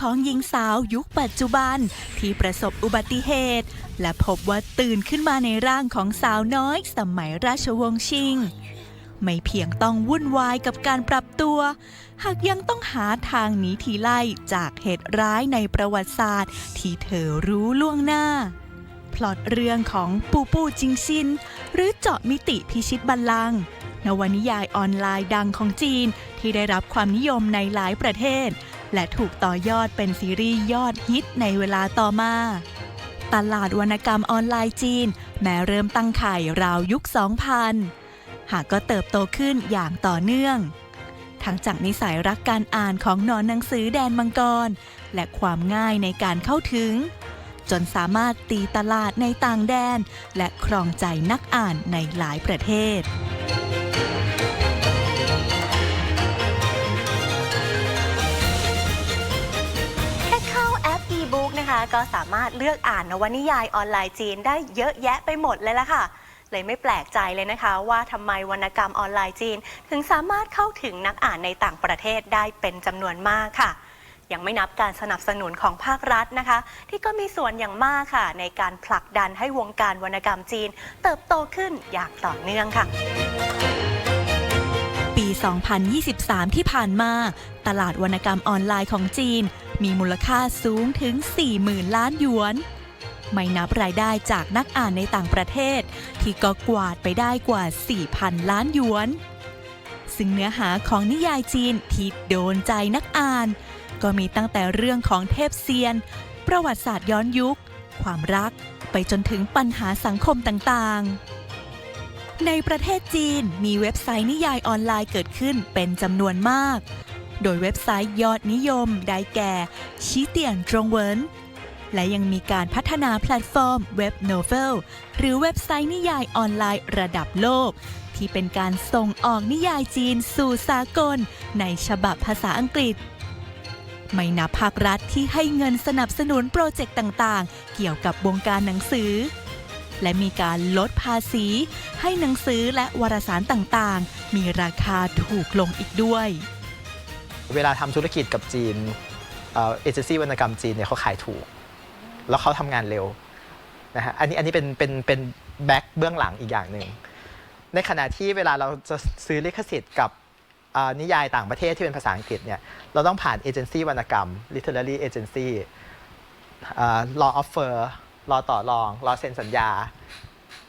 ของหญิงสาวยุคปัจจุบัน ที่ประสบอุบัติเหตุ และพบว่าตื่นขึ้นมาในร่างของสาวน้อยสมัยราชวงศ์ชิง ไม่เพียงต้องวุ่นวายกับการปรับตัว หากยังต้องหาทางหนีทีไล่จากเหตุร้ายในประวัติศาสตร์ ที่เธอรู้ล่วงหน้าพล็อตเรื่องของปูปูจิงซิน หรือเจาะมิติพิชิตบัลลังก์นวนิยายออนไลน์ดังของจีนที่ได้รับความนิยมในหลายประเทศ และถูกต่อยอดเป็นซีรีส์ยอดฮิตในเวลาต่อมา ตลาดวรรณกรรมออนไลน์จีน แม้เริ่มตั้งไข่ราวยุค 2000 หากก็เติบโตขึ้นอย่างต่อเนื่อง ทั้งจากนิสัยรักการอ่านของนอนหนังสือแดนมังกร และความง่ายในการเข้าถึง จนสามารถตีตลาดในต่างแดน และครองใจนักอ่านในหลายประเทศ ก็สามารถเลือกอ่านนวนิยายออนไลน์จีนได้เยอะแยะไปหมดเลยละค่ะ เลยไม่แปลกใจเลยนะคะ ว่าทำไมวรรณกรรมออนไลน์จีน ถึงสามารถเข้าถึงนักอ่านในต่างประเทศได้เป็นจำนวนมากค่ะยังไม่นับการสนับสนุนของภาครัฐนะคะ ที่ก็มีส่วนอย่างมากค่ะ ในการผลักดันให้วงการวรรณกรรมจีน เติบโตขึ้นอย่างต่อเนื่องค่ะ ปี 2023 ที่ผ่านมา ตลาดวรรณกรรมออนไลน์ของจีน มีมูลค่าสูงถึง 40,000 ล้านหยวน ไม่นับรายได้จากนักอ่านในต่างประเทศ ที่ก็กวาดไปได้กว่า 4,000 ล้านหยวน ซึ่งเนื้อหาของนิยายจีนที่โดนใจนักอ่าน ก็มีตั้งแต่เรื่องของเทพเซียน ประวัติศาสตร์ย้อนยุค ความรักไปจนถึงปัญหาสังคมต่างๆในประเทศจีนมีเว็บไซต์นิยายออนไลน์เกิดขึ้นเป็นจำนวนมาก โดยเว็บไซต์ยอดนิยมได้แก่ชี้เตียนจงเวินและยังมีการพัฒนาแพลตฟอร์มเว็บโนเวลหรือเว็บไซต์นิยายออนไลน์ระดับโลก ที่เป็นการส่งออกนิยายจีนสู่สากล ในฉบับภาษาอังกฤษ ไม่นับภาครัฐที่ให้เงินสนับสนุนโปรเจกต์ต่างๆ เกี่ยวกับวงการหนังสือ และมีการลดภาษี ให้หนังสือและวารสารต่างๆ มีราคาถูกลงอีกด้วย เวลาทำธุรกิจกับจีนเอเจนซี่วรรณกรรมจีนเนี่ยเขาขายถูก แล้วเขาทำงานเร็วนะฮะอันนี้อันนี้เป็นเป็นเป็นแบ็กเบื้องหลังอีกอย่างหนึ่งในขณะที่เวลาเราจะซื้อลิขสิทธิ์กับนิยายต่างประเทศที่เป็นภาษาอังกฤษเนี่ยเราต้องผ่านเอเจนซี่วรรณกรรม literary agency เอ่อ law offer รอต่อรอง รอเซ็นสัญญา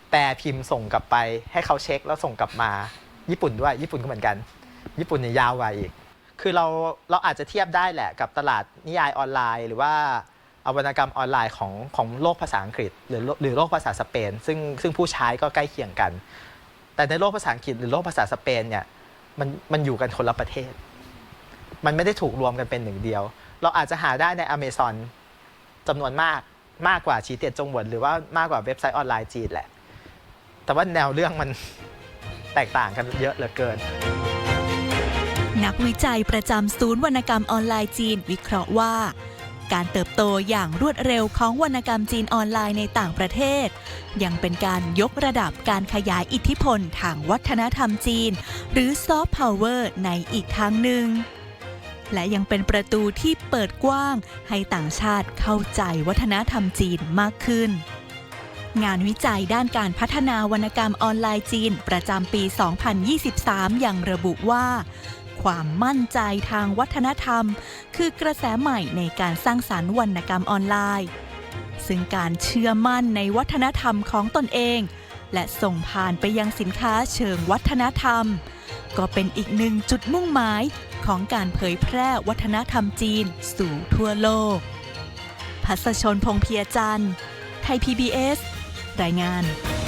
แปลพิมพ์ส่งกลับไปให้เขาเช็คแล้วส่งกลับมา ญี่ปุ่นด้วย ญี่ปุ่นก็เหมือนกัน ญี่ปุ่นเนี่ยยาวกว่าอีก คือเราเราอาจจะเทียบได้แหละกับตลาดนิยายออนไลน์ หรือว่าเอาวรรณกรรมออนไลน์ของของโลกภาษาอังกฤษ หรือหรือโลกภาษาสเปน ซึ่งซึ่งผู้ใช้ก็ใกล้เคียงกัน แต่ในโลกภาษาอังกฤษหรือโลกภาษาสเปนเนี่ยมันมันอยู่กันคนละประเทศ มันไม่ได้ถูกรวมกันเป็นหนึ่งเดียว เราอาจจะหาได้ในอเมซอนจำนวนมากมากกว่าชีเตียนจงหวนหรือว่ามากกว่าเว็บไซต์ออนไลน์จีนแหละ แต่ว่าแนวเรื่องมันแตกต่างกันเยอะเหลือเกิน นักวิจัยประจำศูนย์วรรณกรรมออนไลน์จีนวิเคราะห์ว่า การเติบโตอย่างรวดเร็วของวรรณกรรมจีนออนไลน์ในต่างประเทศ ยังเป็นการยกระดับการขยายอิทธิพลทางวัฒนธรรมจีน หรือซอฟต์พาวเวอร์ในอีกทางหนึ่งและยังเป็นประตูที่เปิดกว้าง ให้ต่างชาติเข้าใจวัฒนธรรมจีนมากขึ้น งานวิจัยด้านการพัฒนาวรรณกรรมออนไลน์จีนประจำปี 2023 ยังระบุว่า ความมั่นใจทางวัฒนธรรม คือกระแสใหม่ในการสร้างสารรค์วรรณกรรมออนไลน์ ซึ่งการเชื่อมั่นในวัฒนธรรมของตนเอง และส่งผ่านไปยังสินค้าเชิงวัฒนธรรม ก็เป็นอีกหนึ่งจุดมุ่งหมายของการเผยแพร่วัฒนธรรมจีนสู่ทั่วโลก พัสชนพงเพียจันทร์ ไทย PBS รายงาน